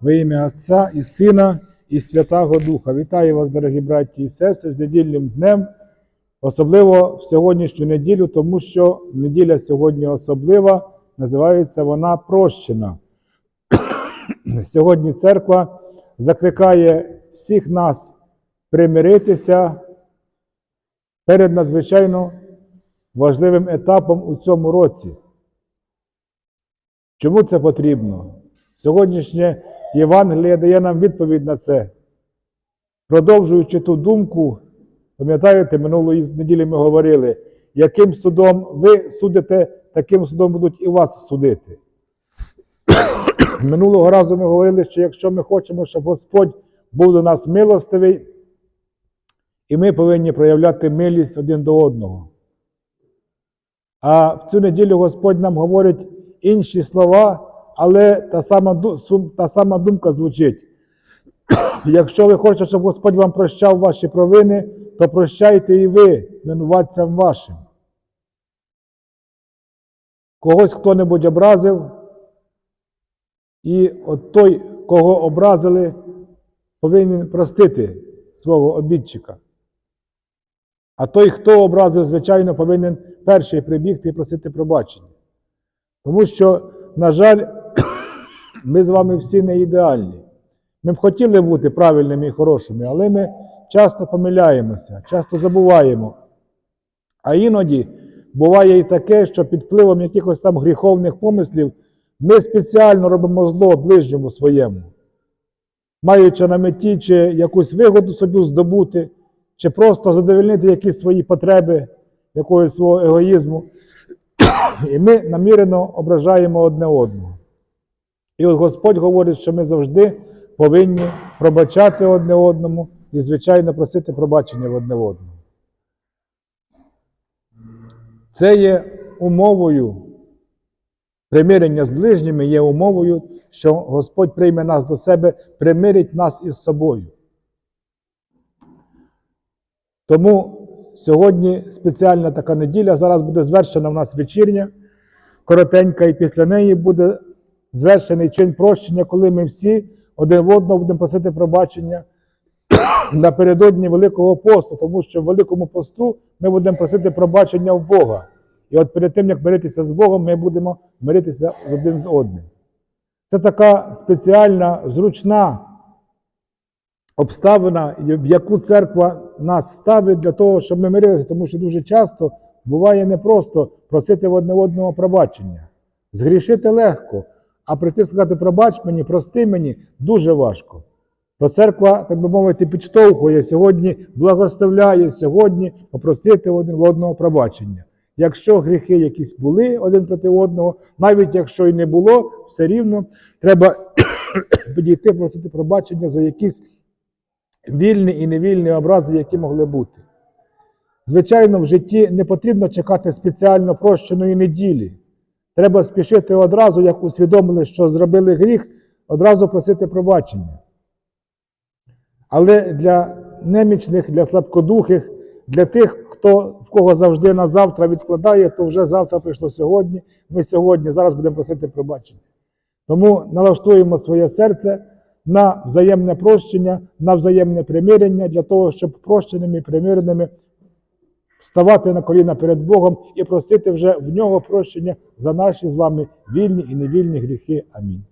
Во ім'я Отця і Сина, і Святого Духа. Вітаю вас, дорогі браті і сестри, з недільним днем, особливо в сьогоднішню неділю, тому що неділя сьогодні особлива, називається вона прощена. Сьогодні церква закликає всіх нас примиритися перед надзвичайно важливим етапом у цьому році. Чому це потрібно? Сьогоднішнє Євангеліє дає нам відповідь на це. Продовжуючи ту думку, пам'ятаєте, минулої неділі ми говорили, яким судом ви судите, таким судом будуть і вас судити. Минулого разу ми говорили, що якщо ми хочемо, щоб Господь був до нас милостивий, і ми повинні проявляти милість один до одного. А в цю неділю Господь нам говорить інші слова, але та сама, та сама думка звучить. Якщо ви хочете, щоб Господь вам прощав ваші провини, то прощайте і ви винуватцям вашим. Когось хто-небудь образив, і от той, кого образили, повинен простити свого обідчика. А той, хто образив, звичайно, повинен перший прибігти і просити пробачення. Тому що, на жаль, ми з вами всі не ідеальні. Ми б хотіли бути правильними і хорошими, але ми часто помиляємося, часто забуваємо. А іноді буває і таке, що під впливом якихось там гріховних помислів ми спеціально робимо зло ближньому своєму, маючи на меті чи якусь вигоду собі здобути, чи просто задовольнити якісь свої потреби, якогось свого егоїзму. І ми намірено ображаємо одне одного. І от Господь говорить, що ми завжди повинні пробачати одне одному і, звичайно, просити пробачення в одне одного. Це є умовою примирення з ближніми, є умовою, що Господь прийме нас до себе, примирить нас із собою. Тому сьогодні спеціальна така неділя, зараз буде звершена в нас вечірня, коротенька, і після неї буде звершений чин прощення, коли ми всі один в одного будемо просити пробачення напередодні Великого посту, тому що в Великому посту ми будемо просити пробачення в Бога. І от перед тим, як миритися з Богом, ми будемо миритися з один з одним. Це така спеціальна, зручна обставина, в яку церква нас ставить для того, щоб ми мирилися, тому що дуже часто буває непросто просити в одне одного пробачення. Згрішити легко, а прийти сказати пробач мені, прости мені дуже важко. То церква, так би мовити, підштовхує сьогодні, благословляє сьогодні попросити один в одного пробачення. Якщо гріхи якісь були один проти одного, навіть якщо і не було, все рівно треба підійти просити пробачення за якісь вільні і невільні образи, які могли бути. Звичайно, в житті не потрібно чекати спеціально прощеної неділі. Треба спішити одразу, як усвідомили, що зробили гріх, одразу просити пробачення. Але для немічних, для слабкодухих, для тих, хто в кого завжди на завтра відкладає, то вже завтра прийшло сьогодні. Ми сьогодні зараз будемо просити пробачення. Тому налаштуємо своє серце на взаємне прощення, на взаємне примирення для того, щоб прощеними і примиреними ставати на коліна перед Богом і просити вже в нього прощення за наші з вами вільні і невільні гріхи. Амінь.